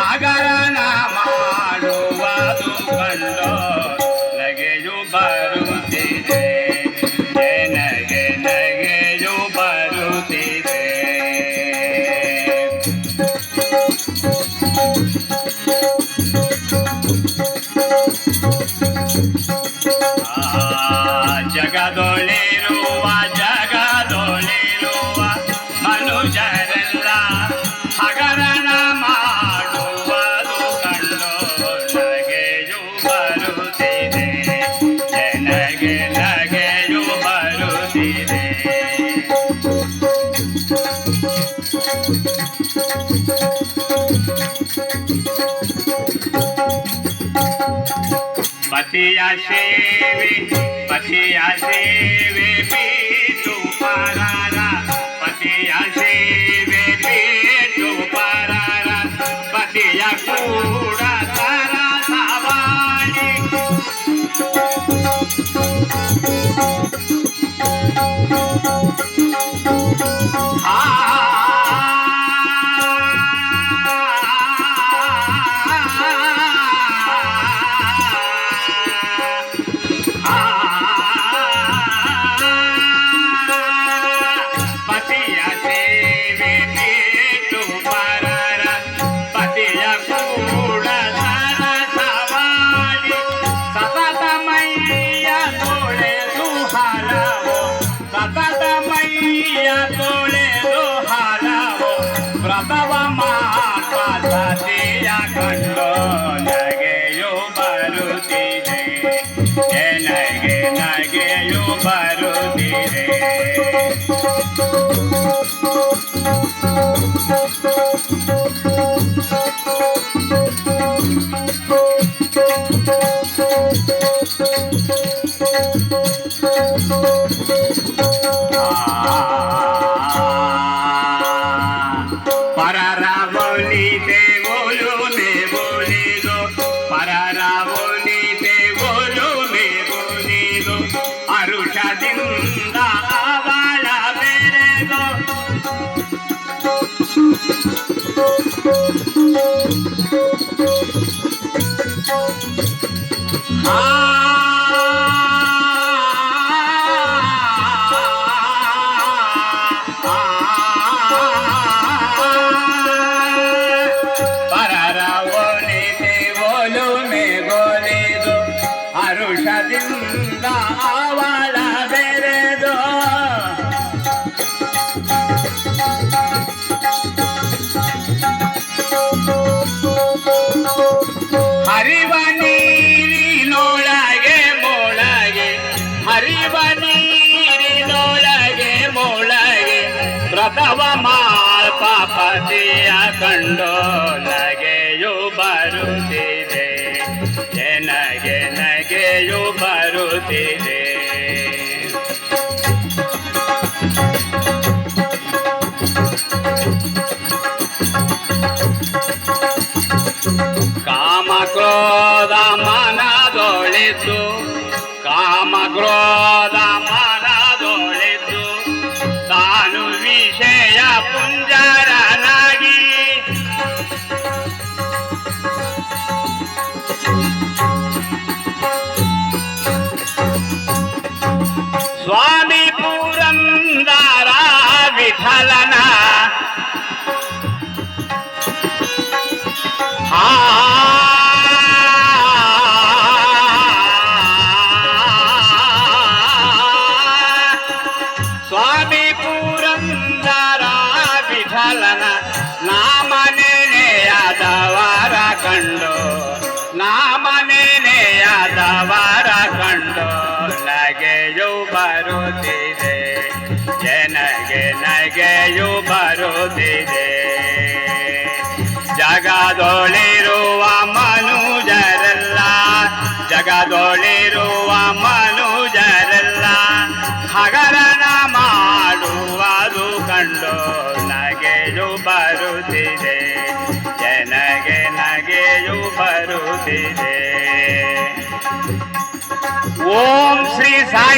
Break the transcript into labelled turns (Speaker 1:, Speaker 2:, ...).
Speaker 1: ಹಗರಣ ಮಾಡುವುದು ಕಂಡು ನಗೆಯು ಬರುತ್ತಿದೆ. ನನಗೆ ನಗೆ ನಗೆಯು ಬರುತ್ತಿದೆ. ಆ पथिया सेवे पथिया सेवे मी तुपारारा पथिया सेवे मी तुपारारा पथिया कुडा तारा सावाडी Thank you. लागे यो बारो तेरे Para Ramonite ছিল আরুষা জিন্দাবালা বেড়ে গো Ah ಹರಿವ ನೀರಿನೊಳಗೆ ಮೊಳಗೆ ಮೊಳಗೆ ಬರುತ್ತಿದೆ ನನಗೆ ನಗೆಯು ಬರುತ್ತಿದೆ. ಕ್ರೋಧ ಮನದೊಳಿತು ಕಾಮ ಕ್ರೋಧ ಮನದೊಳಿತು ತಾನು ವಿಷಯ ಪುಂಜರನಾಗಿ ಸ್ವಾಮಿ ಪುರಂದರ ವಿಠಲನ ವಿಠಲನ ನಾಮನೇನೆಯಾದವರ ಕಂಡು. ನಾಮನೇನೆಯಾದವರ ಕಂಡು. ನಗೆಯು ಬರುತ್ತಿದೆ. ಜನಗೆ ನಗೆಯು ಬರುತ್ತಿದೆ. ಜಗದೊಳಿರುವ ಮನುಜರೆಲ್ಲ ಜಗದೊಳಿರುವ ಮನುಜರೆಲ್ಲ ಬರುತ್ತಿದೆ. ಜನಗೆ ನಗೆಯು ಬರುತ್ತಿದೆ. ಓಂ ಶ್ರೀ ಸಾಯಿ